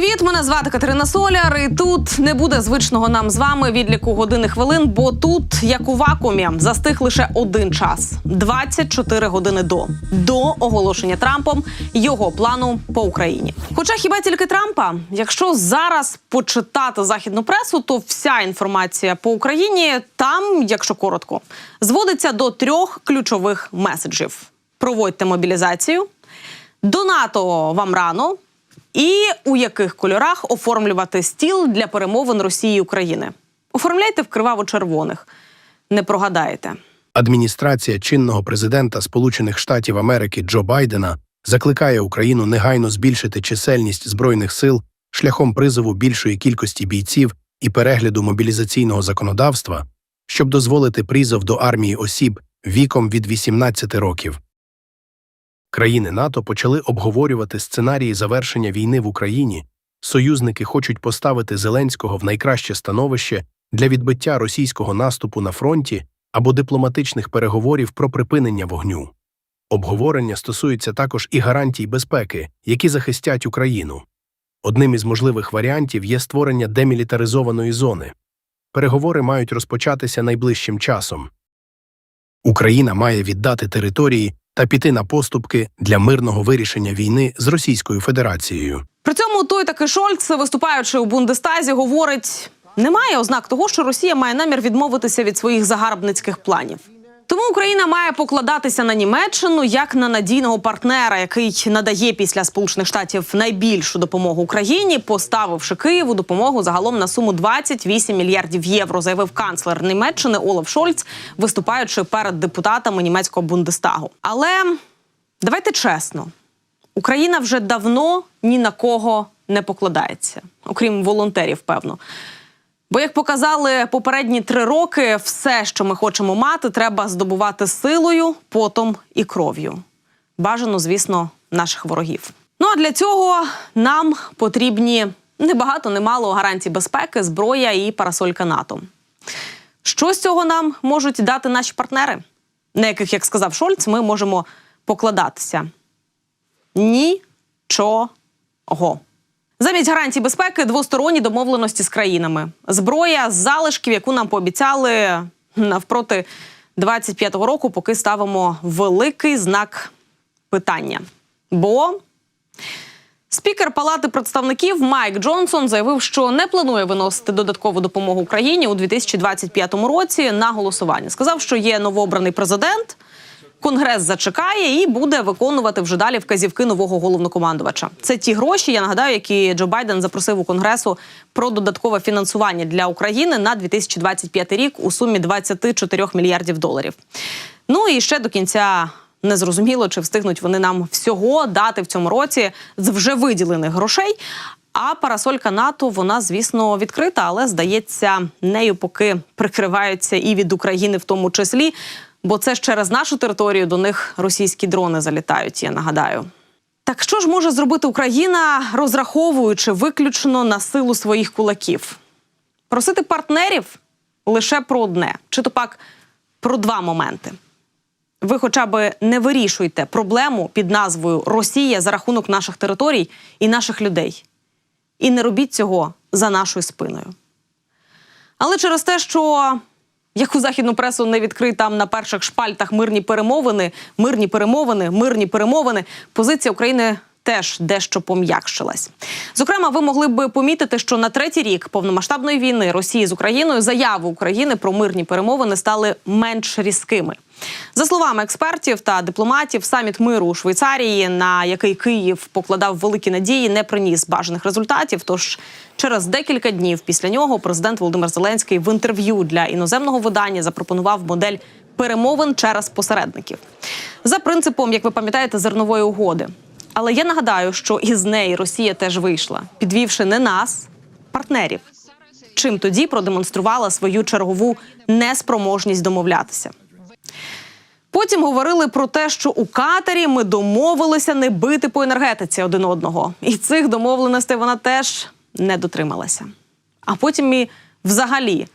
привіт! Мене звати Катерина Соляр. І тут не буде звичного нам з вами відліку години хвилин, бо тут, як у вакуумі, застиг лише один час 24 години до до оголошення Трампом його плану по Україні. Хоча хіба тільки Трампа, якщо зараз почитати західну пресу, то вся інформація по Україні там, якщо коротко, зводиться до трьох ключових меседжів: проводьте мобілізацію, до НАТО вам рано. І у яких кольорах оформлювати стіл для перемовин Росії і України? Оформляйте в криваво-червоних. Не прогадаєте. Адміністрація чинного президента Сполучених Штатів Америки Джо Байдена закликає Україну негайно збільшити чисельність збройних сил шляхом призову більшої кількості бійців і перегляду мобілізаційного законодавства, щоб дозволити призов до армії осіб віком від 18 років. Країни НАТО почали обговорювати сценарії завершення війни в Україні. Союзники хочуть поставити Зеленського в найкраще становище для відбиття російського наступу на фронті або дипломатичних переговорів про припинення вогню. Обговорення стосується також і гарантій безпеки, які захистять Україну. Одним із можливих варіантів є створення демілітаризованої зони. Переговори мають розпочатися найближчим часом. Україна має віддати території та піти на поступки для мирного вирішення війни з Російською Федерацією. При цьому той таки Шольц, виступаючи у Бундестазі, говорить: немає ознак того, що Росія має намір відмовитися від своїх загарбницьких планів. Тому Україна має покладатися на Німеччину як на надійного партнера, який надає після Сполучених Штатів найбільшу допомогу Україні, поставивши Києву допомогу загалом на суму 28 мільярдів євро, заявив канцлер Німеччини Олаф Шольц, виступаючи перед депутатами німецького Бундестагу. Але давайте чесно, Україна вже давно ні на кого не покладається, окрім волонтерів, певно. Бо, як показали попередні три роки, все, що ми хочемо мати, треба здобувати силою, потом і кров'ю. Бажано, звісно, наших ворогів. Ну а для цього нам потрібні не багато, не гарантій безпеки, зброя і парасолька НАТО. Що з цього нам можуть дати наші партнери, на яких, як сказав Шольц, ми можемо покладатися? Нічого. Замість гарантій безпеки двосторонні домовленості з країнами. Зброя з залишків, яку нам пообіцяли навпроти 25-го року, поки ставимо великий знак питання. Бо спікер Палати представників Майк Джонсон заявив, що не планує виносити додаткову допомогу Україні у 2025 році на голосування. Сказав, що є новообраний президент. Конгрес зачекає і буде виконувати вже далі вказівки нового головнокомандувача. Це ті гроші, я нагадаю, які Джо Байден запросив у конгресу про додаткове фінансування для України на 2025 рік у сумі 24 мільярдів доларів. Ну і ще до кінця. Не зрозуміло, чи встигнуть вони нам всього дати в цьому році з вже виділених грошей. А парасолька НАТО, вона, звісно, відкрита, але здається, нею поки прикриваються і від України, в тому числі. Бо це ж через нашу територію до них російські дрони залітають. Я нагадаю. Так що ж може зробити Україна, розраховуючи виключно на силу своїх кулаків? Просити партнерів лише про одне, чи то пак про два моменти. Ви, хоча б не вирішуйте проблему під назвою Росія за рахунок наших територій і наших людей. І не робіть цього за нашою спиною. Але через те, що яку західну пресу не відкрий там на перших шпальтах мирні перемовини, мирні перемовини, мирні перемовини. Позиція України теж дещо пом'якшилась. Зокрема, ви могли б помітити, що на третій рік повномасштабної війни Росії з Україною заяви України про мирні перемовини стали менш різкими. За словами експертів та дипломатів, саміт миру у Швейцарії, на який Київ покладав великі надії, не приніс бажаних результатів. Тож через декілька днів після нього президент Володимир Зеленський в інтерв'ю для іноземного видання запропонував модель перемовин через посередників за принципом, як ви пам'ятаєте, зернової угоди. Але я нагадаю, що із неї Росія теж вийшла, підвівши не нас, партнерів. Чим тоді продемонструвала свою чергову неспроможність домовлятися. Потім говорили про те, що у Катарі ми домовилися не бити по енергетиці один одного, і цих домовленостей вона теж не дотрималася. А потім і взагалі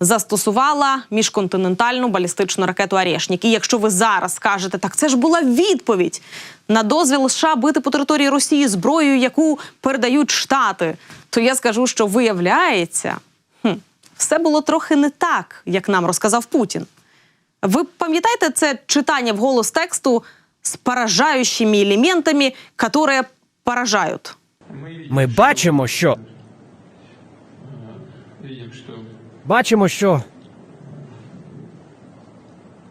застосувала міжконтинентальну балістичну ракету Арєшнік. І якщо ви зараз скажете, так це ж була відповідь на дозвіл США бити по території Росії зброєю, яку передають Штати, то я скажу, що виявляється, хм, все було трохи не так, як нам розказав Путін. Ви пам'ятаєте це читання вголос тексту з поражаючими елементами, які поражають? Ми бачимо, що. Бачимо, що.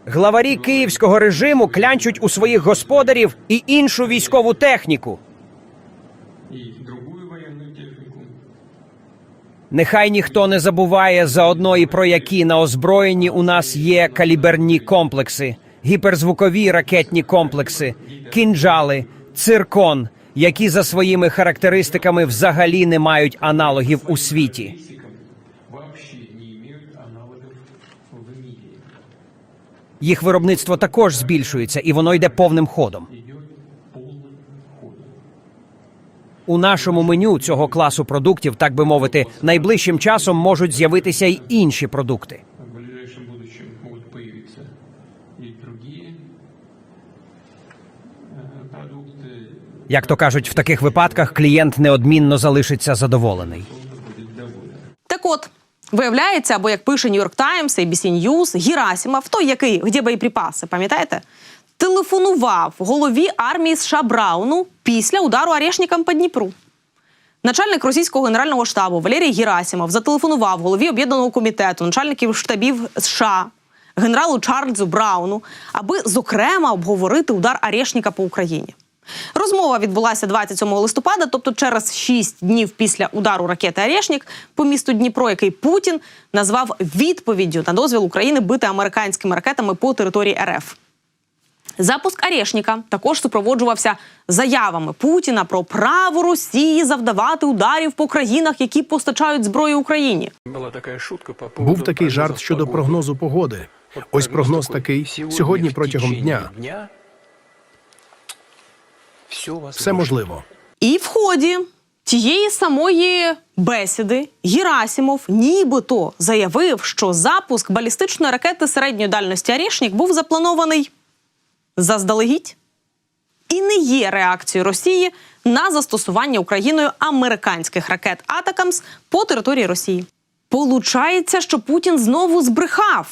Главарі київського режиму клянчуть у своїх господарів і іншу військову техніку. Нехай ніхто не забуває заодно і про які на озброєнні у нас є каліберні комплекси, гіперзвукові ракетні комплекси, кінджали, циркон, які за своїми характеристиками взагалі не мають аналогів у світі. Їх виробництво також збільшується, і воно йде повним ходом. Идет полным ходом. У нашому меню цього класу продуктів, так би мовити, найближчим часом можуть з'явитися й інші продукти. В ближайшем будущем могут появиться и другие э, продукты. Як то кажуть, в таких випадках клієнт неодмінно залишиться задоволений. Он будет доволен. Так от, виявляється, або як пише Нью-Йорк Таймс, ABC News, Герасимов, той, який, де боєприпаси, пам'ятаєте? Телефонував голові армії США Брауну після удару Арешникам по Дніпру. Начальник російського генерального штабу Валерій Герасимов зателефонував голові об'єднаного комітету начальників штабів США генералу Чарльзу Брауну, аби зокрема обговорити удар Арешника по Україні. Розмова відбулася 27 листопада, тобто через 6 днів після удару ракети Арешнік по місту Дніпро, який Путін назвав відповіддю на дозвіл України бити американськими ракетами по території РФ. Запуск Арешніка також супроводжувався заявами Путіна про право Росії завдавати ударів по країнах, які постачають зброю Україні. Була така шутка по Був такий жарт щодо прогнозу погоди. Ось прогноз такий сьогодні протягом дня. Все, Все можливо. І в ході тієї самої бесіди Герасимов нібито заявив, що запуск балістичної ракети середньої дальності Арішнік був запланований заздалегідь і не є реакцією Росії на застосування Україною американських ракет Атакамс по території Росії. Получається, що Путін знову збрехав.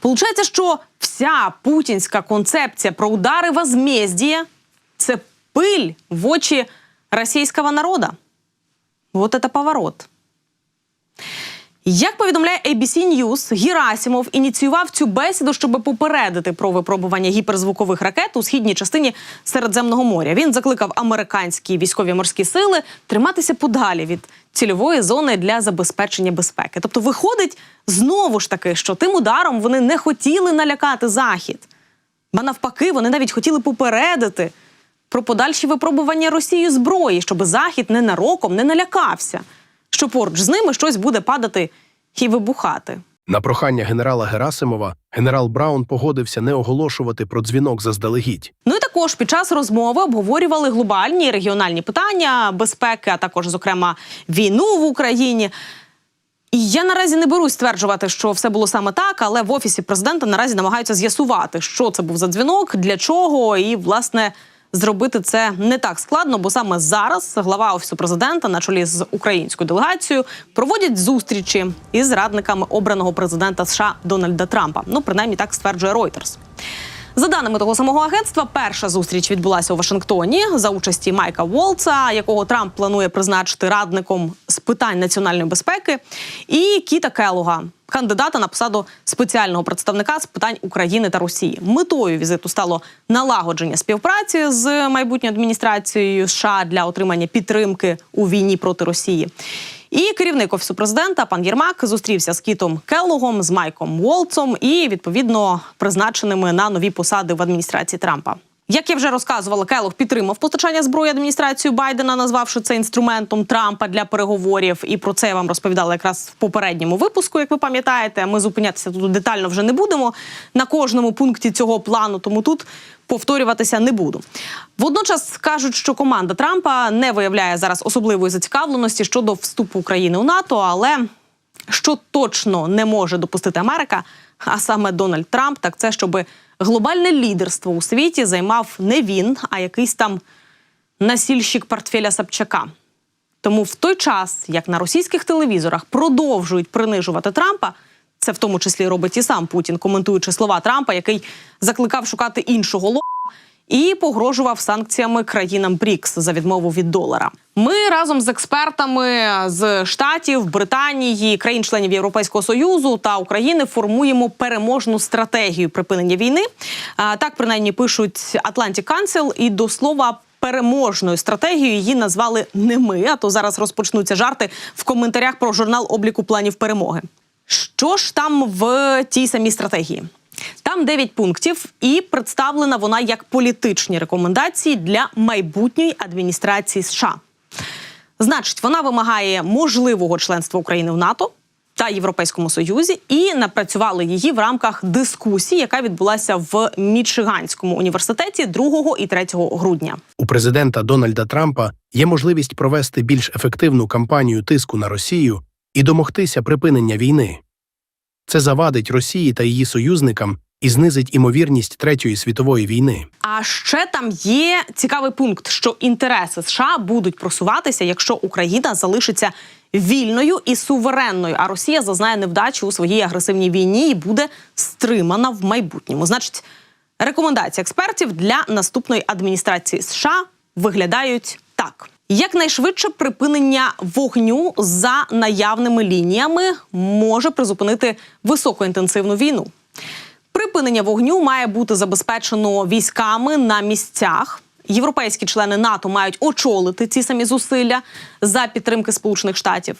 Получається, що вся путінська концепція про удари возмездія – це пиль в очі російського народа. Вот это поворот. Як повідомляє ABC News, Герасимов ініціював цю бесіду, щоб попередити про випробування гіперзвукових ракет у східній частині Середземного моря. Він закликав американські військові морські сили триматися подалі від цільової зони для забезпечення безпеки. Тобто, виходить знову ж таки, що тим ударом вони не хотіли налякати захід, ба навпаки, вони навіть хотіли попередити про подальші випробування Росією зброї, щоб захід ненароком не налякався, що поруч з ними щось буде падати і вибухати. На прохання генерала Герасимова генерал Браун погодився не оголошувати про дзвінок заздалегідь. Ну і також під час розмови обговорювали глобальні і регіональні питання безпеки, а також, зокрема, війну в Україні. І я наразі не берусь стверджувати, що все було саме так, але в офісі президента наразі намагаються з'ясувати, що це був за дзвінок, для чого, і власне зробити це не так складно, бо саме зараз глава офісу президента на чолі з українською делегацією проводять зустрічі із радниками обраного президента США Дональда Трампа. Ну принаймні так стверджує Reuters. За даними того самого агентства, перша зустріч відбулася у Вашингтоні за участі Майка Волца, якого Трамп планує призначити радником з питань національної безпеки, і Кіта Келуга, кандидата на посаду спеціального представника з питань України та Росії. Метою візиту стало налагодження співпраці з майбутньою адміністрацією США для отримання підтримки у війні проти Росії. І керівник офісу президента пан Єрмак зустрівся з Кітом Келлогом, з Майком Волцом і відповідно призначеними на нові посади в адміністрації Трампа. Як я вже розказувала, Келлог підтримав постачання зброї адміністрацію Байдена, назвавши це інструментом Трампа для переговорів. І про це я вам розповідала якраз в попередньому випуску. Як ви пам'ятаєте, ми зупинятися тут детально вже не будемо на кожному пункті цього плану, тому тут повторюватися не буду. Водночас кажуть, що команда Трампа не виявляє зараз особливої зацікавленості щодо вступу України у НАТО, але Що точно не може допустити Америка, а саме Дональд Трамп, так це щоб глобальне лідерство у світі займав не він, а якийсь там насільщик портфеля Собчака. Тому в той час, як на російських телевізорах продовжують принижувати Трампа, це в тому числі робить і сам Путін, коментуючи слова Трампа, який закликав шукати іншого ло і погрожував санкціями країнам БРІКС за відмову від долара. Ми разом з експертами з штатів, Британії, країн-членів Європейського союзу та України формуємо переможну стратегію припинення війни. Так принаймні пишуть Atlantic Council і до слова. Переможною стратегією її назвали не ми. А то зараз розпочнуться жарти в коментарях про журнал обліку планів перемоги. Що ж там в тій самій стратегії? Там 9 пунктів, і представлена вона як політичні рекомендації для майбутньої адміністрації США. Значить, вона вимагає можливого членства України в НАТО та Європейському Союзі і напрацювали її в рамках дискусії, яка відбулася в Мічиганському університеті 2 і 3 грудня. У президента Дональда Трампа є можливість провести більш ефективну кампанію тиску на Росію і домогтися припинення війни. Це завадить Росії та її союзникам і знизить імовірність Третьої світової війни. А ще там є цікавий пункт, що інтереси США будуть просуватися, якщо Україна залишиться вільною і суверенною, а Росія зазнає невдачі у своїй агресивній війні і буде стримана в майбутньому. Значить, рекомендації експертів для наступної адміністрації США виглядають так. Якнайшвидше припинення вогню за наявними лініями може призупинити високоінтенсивну війну. Припинення вогню має бути забезпечено військами на місцях. Європейські члени НАТО мають очолити ці самі зусилля за підтримки Сполучених Штатів.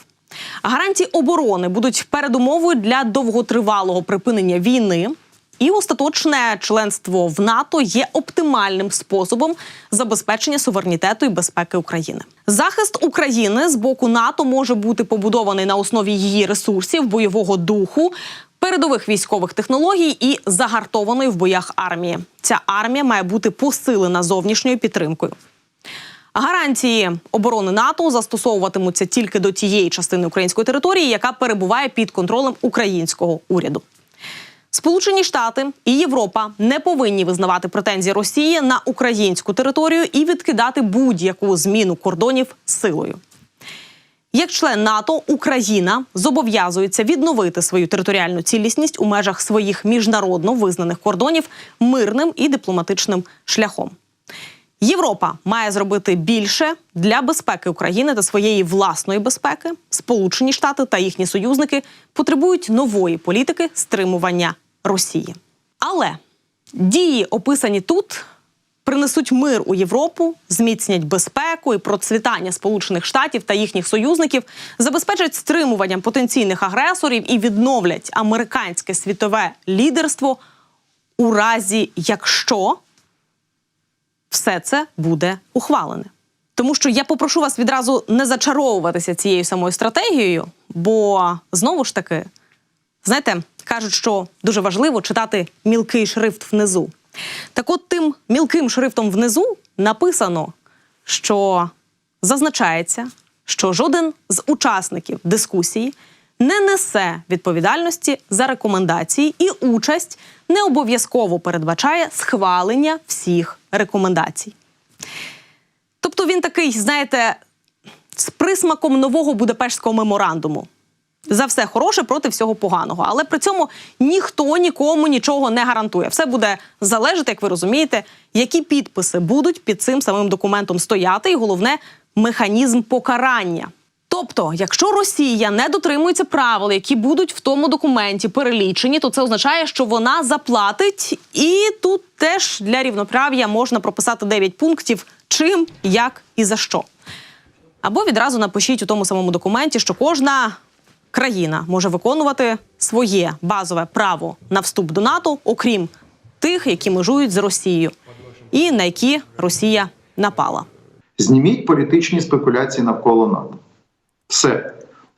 Гарантії оборони будуть передумовою для довготривалого припинення війни. І остаточне членство в НАТО є оптимальним способом забезпечення суверенітету і безпеки України. Захист України з боку НАТО може бути побудований на основі її ресурсів, бойового духу, передових військових технологій і загартованої в боях армії. Ця армія має бути посилена зовнішньою підтримкою. Гарантії оборони НАТО застосовуватимуться тільки до тієї частини української території, яка перебуває під контролем українського уряду. Сполучені Штати і Європа не повинні визнавати претензії Росії на українську територію і відкидати будь-яку зміну кордонів силою. Як член НАТО, Україна зобов'язується відновити свою територіальну цілісність у межах своїх міжнародно визнаних кордонів мирним і дипломатичним шляхом. Європа має зробити більше для безпеки України та своєї власної безпеки. Сполучені Штати та їхні союзники потребують нової політики стримування Росії. Але дії, описані тут, принесуть мир у Європу, зміцнять безпеку і процвітання Сполучених Штатів та їхніх союзників, забезпечать стримуванням потенційних агресорів і відновлять американське світове лідерство у разі, якщо все це буде ухвалене. Тому що я попрошу вас відразу не зачаровуватися цією самою стратегією, бо знову ж таки, знаєте, кажуть, що дуже важливо читати мілкий шрифт внизу. Так от тим мілким шрифтом внизу написано, що зазначається, що жоден з учасників дискусії не несе відповідальності за рекомендації, і участь не обов'язково передбачає схвалення всіх рекомендацій. Тобто він такий, знаєте, з присмаком нового Будапештського меморандуму. За все хороше проти всього поганого. Але при цьому ніхто нікому нічого не гарантує. Все буде залежати, як ви розумієте, які підписи будуть під цим самим документом стояти, і головне механізм покарання. Тобто, якщо Росія не дотримується правил, які будуть в тому документі перелічені, то це означає, що вона заплатить, і тут теж для рівноправ'я можна прописати 9 пунктів, чим, як і за що. Або відразу напишіть у тому самому документі, що кожна країна може виконувати своє базове право на вступ до НАТО, окрім тих, які межують з Росією, і на які Росія напала. Зніміть політичні спекуляції навколо НАТО. Все.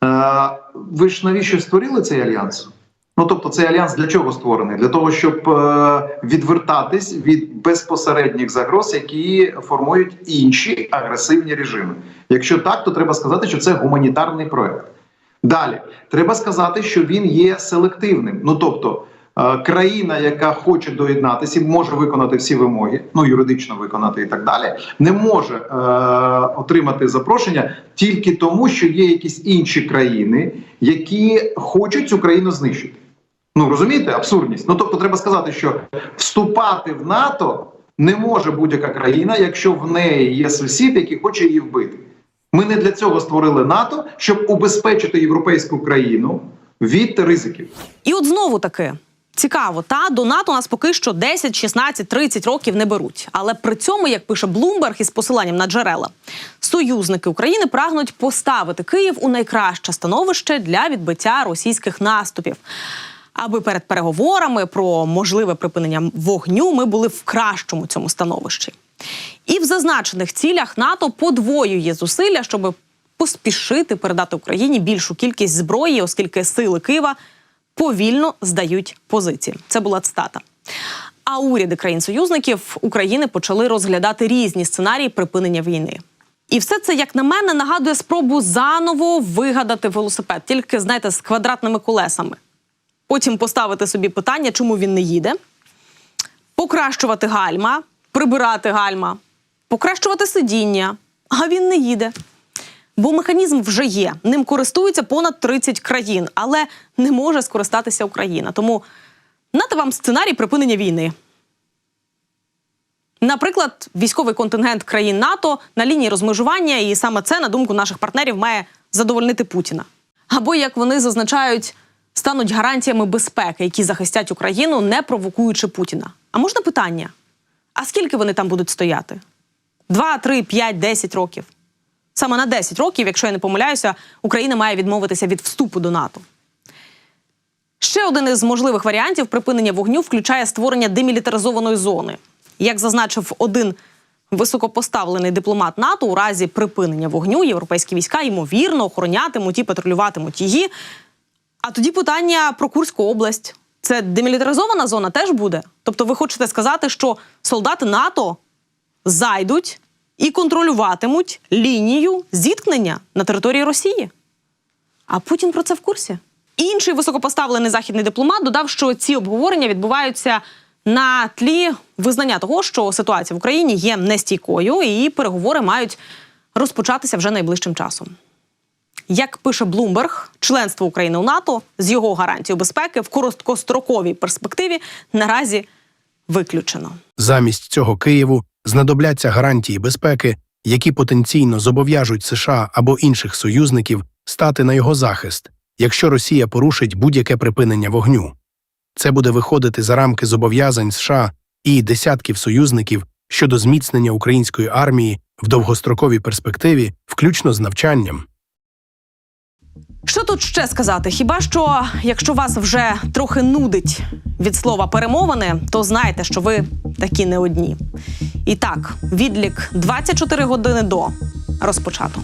Е, ви ж навіщо створили цей альянс? Ну тобто, цей альянс для чого створений? Для того, щоб е, відвертатись від безпосередніх загроз, які формують інші агресивні режими. Якщо так, то треба сказати, що це гуманітарний проект. Далі треба сказати, що він є селективним. Ну тобто, е, країна, яка хоче доєднатися, і може виконати всі вимоги, ну юридично виконати і так далі, не може е, отримати запрошення тільки тому, що є якісь інші країни, які хочуть цю країну знищити. Ну розумієте, абсурдність. Ну тобто, треба сказати, що вступати в НАТО не може будь-яка країна, якщо в неї є сусід, який хоче її вбити. Ми не для цього створили НАТО, щоб убезпечити європейську країну від ризиків. І от знову таки цікаво, та до НАТО нас поки що 10, 16, 30 років не беруть. Але при цьому, як пише Блумберг із посиланням на джерела, союзники України прагнуть поставити Київ у найкраще становище для відбиття російських наступів. Аби перед переговорами про можливе припинення вогню ми були в кращому цьому становищі. І в зазначених цілях НАТО подвоює зусилля, щоб поспішити передати Україні більшу кількість зброї, оскільки сили Києва повільно здають позиції. Це була цитата. А уряди країн-союзників України почали розглядати різні сценарії припинення війни. І все це, як на мене, нагадує спробу заново вигадати велосипед, тільки знаєте, з квадратними колесами. Потім поставити собі питання, чому він не їде, покращувати гальма, прибирати гальма, покращувати сидіння, а він не їде. Бо механізм вже є. Ним користуються понад 30 країн, але не може скористатися Україна. Тому нате вам сценарій припинення війни. Наприклад, військовий контингент країн НАТО на лінії розмежування, і саме це, на думку наших партнерів, має задовольнити Путіна. Або як вони зазначають, стануть гарантіями безпеки, які захистять Україну, не провокуючи Путіна. А можна питання? А скільки вони там будуть стояти? Два, три, п'ять, десять років. Саме на 10 років, якщо я не помиляюся, Україна має відмовитися від вступу до НАТО. Ще один із можливих варіантів припинення вогню включає створення демілітаризованої зони. Як зазначив один високопоставлений дипломат НАТО, у разі припинення вогню європейські війська ймовірно охоронятимуть і патрулюватимуть її. А тоді питання про Курську область. Це демілітаризована зона теж буде. Тобто, ви хочете сказати, що солдати НАТО зайдуть і контролюватимуть лінію зіткнення на території Росії. А Путін про це в курсі. Інший високопоставлений західний дипломат додав, що ці обговорення відбуваються на тлі визнання того, що ситуація в Україні є нестійкою, і переговори мають розпочатися вже найближчим часом. Як пише Блумберг, членство України у НАТО з його гарантією безпеки в короткостроковій перспективі наразі виключено. Замість цього Києву знадобляться гарантії безпеки, які потенційно зобов'яжуть США або інших союзників стати на його захист, якщо Росія порушить будь-яке припинення вогню. Це буде виходити за рамки зобов'язань США і десятків союзників щодо зміцнення української армії в довгостроковій перспективі, включно з навчанням. Що тут ще сказати? Хіба що, якщо вас вже трохи нудить від слова перемовини, то знайте, що ви такі не одні. І так, відлік 24 години до розпочато.